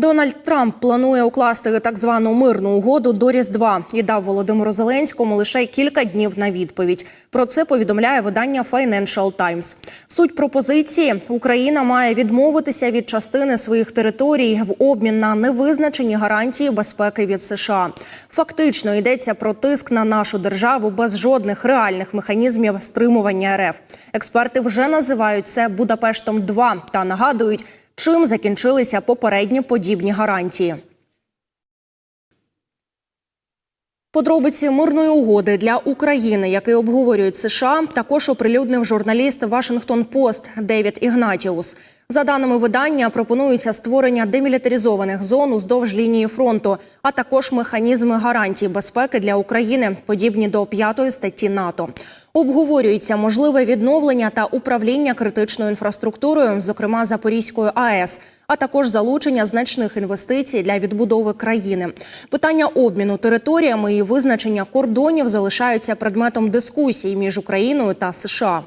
Дональд Трамп планує укласти так звану мирну угоду до Різдва і дав Володимиру Зеленському лише кілька днів на відповідь. Про це повідомляє видання Financial Times. Суть пропозиції: Україна має відмовитися від частини своїх територій в обмін на невизначені гарантії безпеки від США. Фактично йдеться про тиск на нашу державу без жодних реальних механізмів стримування РФ. Експерти вже називають це Будапештом 2 та нагадують, чим закінчилися попередні подібні гарантії. Подробиці мирної угоди для України, який обговорюють США, також оприлюднив журналіст Вашингтон Пост Девід Ігнатіус. За даними видання, пропонується створення демілітаризованих зон уздовж лінії фронту, а також механізми гарантій безпеки для України, подібні до п'ятої статті НАТО. Обговорюється можливе відновлення та управління критичною інфраструктурою, зокрема Запорізькою АЕС, а також залучення значних інвестицій для відбудови країни. Питання обміну територіями і визначення кордонів залишаються предметом дискусій між Україною та США.